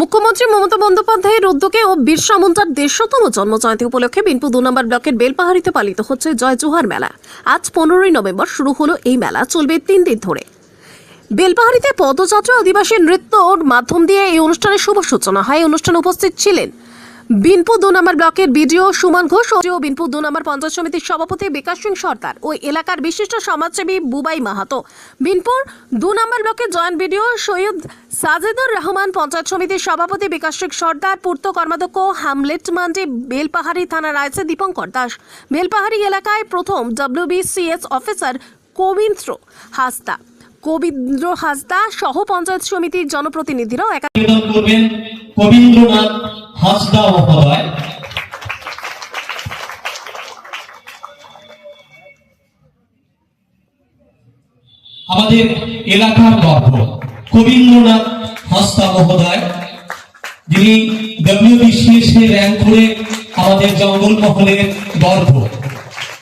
মুখ্যমন্ত্রী মমতা বন্দ্যোপাধ্যায়ের উদ্যোগে ও বিরসা মুন্ডার দেড়শতম জন্মজয়ন্তী উপলক্ষে বিনপুর দু নম্বর ব্লকের বেলপাহাড়িতে পালিত হচ্ছে জয় জোহার মেলা। আজ পনেরোই নভেম্বর শুরু হলো এই মেলা, চলবে তিন দিন ধরে। বেলপাহাড়িতে পদযাত্রা, আদিবাসী নৃত্যর মাধ্যম দিয়ে এই অনুষ্ঠানের শুভ সূচনা হয়। অনুষ্ঠানে উপস্থিত ছিলেন বিনপুর দু নম্বর ব্লকের বিডিও সুমন ঘোষ ও বিনপুর দু নম্বর পঞ্চায়েত সমিতির সভাপতি বিকাশ সিং সর্দার ওই এলাকার বিশিষ্ট সমাজসেবী বুবাই মাহাতো। বিনপুর দু নম্বর ব্লকের জয়েন্ট বিডিও সৈয়দ সাজেদুর রহমান, পঞ্চায়েত সমিতির সভাপতি বিকাশ সিং সর্দার, পূর্ত কর্মাধ্যক্ষ হামলেট মান্ডি, বেলপাহাড়ি থানার আইসে দীপঙ্কর দাস। বেলপাহাড়ি এলাকায় প্রথম ডব্লিউবিসিএস অফিসার কবীন্দ্র হাসদা। কবীন্দ্র হাসদা সহ পঞ্চায়েত সমিতির জনপ্রতিনিধিরাও একা কবীন্দ্রনাথ হাসদা মহোদয় আমাদের এলাকার গর্ব কবীন্দ্রনাথ হাসদা মহোদয় যিনি ডব্লিউবিসিএস এ র্যাঙ্ক করে আমাদের জঙ্গল মহলের গর্ব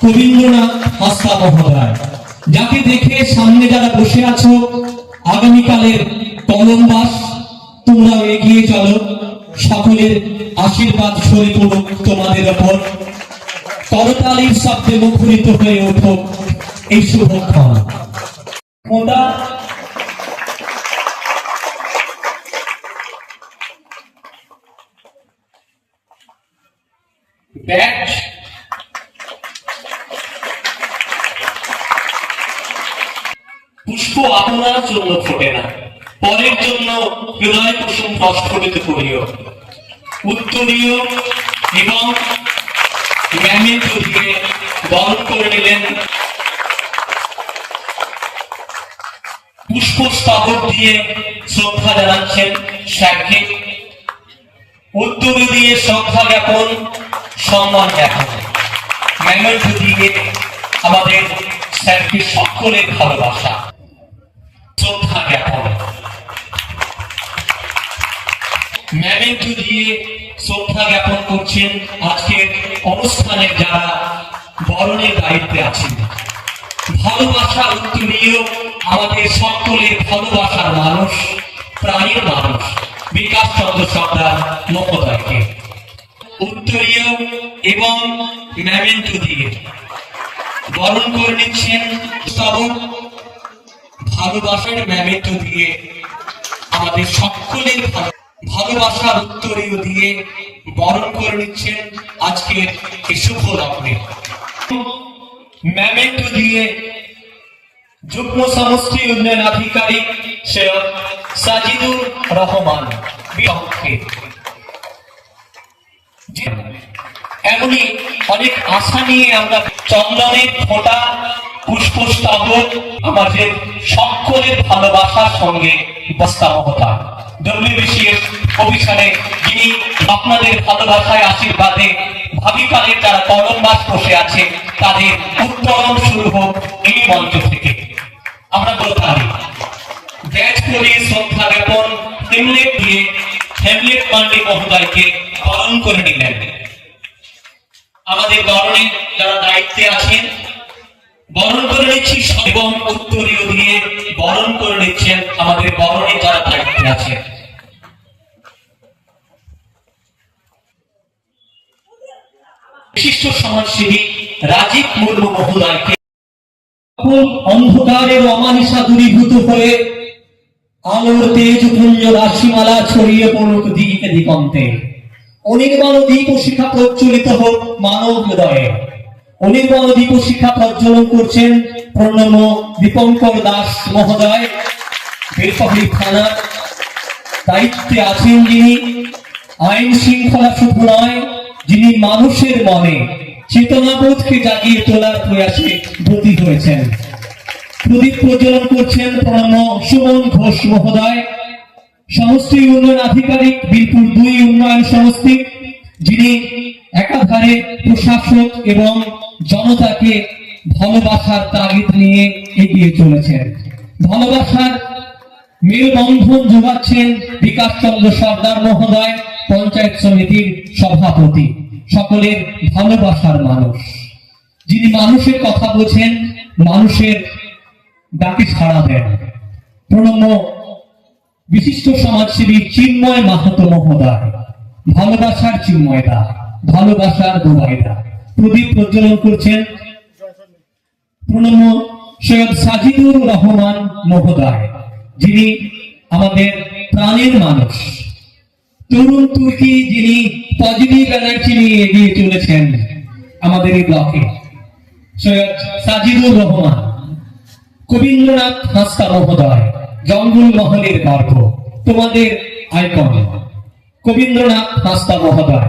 কবীন্দ্রনাথ হাসদা মহোদয় যাকে দেখে সামনে যারা বসে আছো, আগামীকালের কলমবাস তোমরাও এগিয়ে চলো। সকলের আশীর্বাদ সরে পড়ুক তোমাদের ওপর। করতালির শব্দে মুখরিত হয়ে উঠুক এই শুভক্ষণ। পুষ্প আপনার জন্য ফোটে না। পরের জন্য হৃদয় কুসুম প্রস্ফুটিত করিও উত্তরীয় এবং ম্যামের দিয়ে বরণ করে নিলেন। পুষ্পস্তবক দিয়ে শ্রদ্ধা জানাচ্ছেন স্যারকে। উত্তরীয় দিয়ে শ্রদ্ধা জ্ঞাপন, সম্মান জ্ঞাপন। ম্যামের আমাদের স্যারকে সকলের ভালোবাসা। ম্যামেন্টো দিয়ে শ্রদ্ধা জ্ঞাপন করছেন আজকের অনুষ্ঠানের যারা বরণের দায়িত্বে আছেন। ভালোবাসা উত্তরীয় আমাদের সকলের ভালোবাসার মানুষ, প্রাণীর মানুষ, বিকাশ চন্দ্র সর্দার মহোদয়কে। উত্তরীয় এবং ম্যামেন্টো দিয়ে বরণ করে নিচ্ছেন ভালোবাসার ম্যামেন্টো দিয়ে আমাদের সকলের ভালো- ভালোবাসার উত্তরীয় দিয়ে বরণ করে নিচ্ছেন আজকের এই শুভ লগ্নে। ম্যামেন্টো দিয়ে যুগ্ম সমষ্টি উন্নয়ন আধিকারিক সাজিদুর রহমান এমনই অনেক আশা নিয়ে আমরা চন্দনের ফোঁটা পুষ্পস্তবক আমাদের সকলের ভালোবাসার সঙ্গে বস্তা মহতা ডব্লিউবিসিএস অফিসারে যিনি আপনাদের ভালোবাসায় আশীর্বাদে ভাবিকালের যারা কলমবাস বসে আছে, তাদের উত্তরণ শুরু হোক এই মঞ্চ থেকে। আমরা বলতে পারি ব্যাচ করে শ্রদ্ধা জ্ঞাপন হেমলেট দিয়ে হেমলেট পান্ডে মহোদয়কে পালন করে নিলেন। আমাদের বরণে যারা দায়িত্বে আছেন বরণ করে নিচ্ছি এবং উত্তরীয় দিয়ে বরণ করে নিচ্ছেন আমাদের বরণে যারা দায়িত্বে আছেন বিশিষ্ট সমাজসেবী রাজীব মুর্মু মহোদয়কে অন্ধকারের অমানিসা দূরীভূত হয়ে আলোর তেজ পুঞ্জ রাশিমালা ছড়িয়ে পড়ুক দিকে দিগন্তে। অনির্বাণ দ্বীপ শিখা প্রজ্বলিত হোক মানব হৃদয়ে। অনির্বাণ দ্বীপ শিক্ষা প্রজ্বলন করছেন প্রণম দীপঙ্কর দাস মহোদয়, বেলপাহাড়ি থানার দায়িত্বে আছেন যিনি, আইন শৃঙ্খলা শুধু নয়, যিনি মানুষের মনে চেতনাবোধকে জাগিয়ে তোলার প্রয়াসে ব্রতী হয়েছেন প্রদীপ প্রজ্বলন করছেন প্রণম সুমন ঘোষ মহোদয়। সমষ্টি উন্নয়ন আধিকারিক বীরপুর দুই উন্নয়ন সমষ্টি, যিনি একাধারে প্রশাসক এবং জনতাকে ভালোবাসার তাগিদ নিয়ে এগিয়ে চলেছেন। ভালোবাসার মেলবন্ধন যোগাচ্ছেন বিকাশ চন্দ্র সর্দার মহোদয়, পঞ্চায়েত সমিতির সভাপতি, সকলের ভালোবাসার মানুষ। যিনি মানুষের কথা বোঝেন মানুষের ডাকে সাড়া দেন। প্রণম্য বিশিষ্ট সমাজসেবী চিন্ময় মাহাতো মহোদয়, ভালোবাসার চিন্ময়দা, ভালোবাসার দোবাইদা। প্রদীপ প্রজ্বলন করছেন সৈয়দ সাজিদুর রহমান মহোদয়, যিনি আমাদের প্রাণের মানুষ। তরুণ তুর্কি যিনি পজিটিভ এনার্জি নিয়ে এগিয়ে চলেছেন আমাদের এই ব্লকে, সৈয়দ সাজিদুর রহমান, কবীন্দ্রনাথ হাস্তা মহোদয়, জঙ্গল মহলের গর্ব, তোমাদের আইকন, কবীন্দ্রনাথ হাস্তা মহোদয়।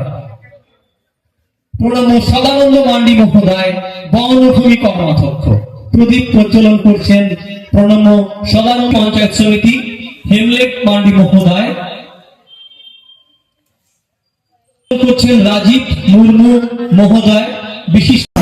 প্রণব সদানন্দ মান্ডি মুখোপাধ্যায় বঙ্গভূমি কর্মাধ্যক্ষ। প্রদীপ প্রজ্বলন করছেন প্রণব সদানন্দ পঞ্চায়েত সমিতি হেমলেট মান্ডি মহোদয়। করছেন রাজীব মুর্মু মহোদয়। বিশিষ্ট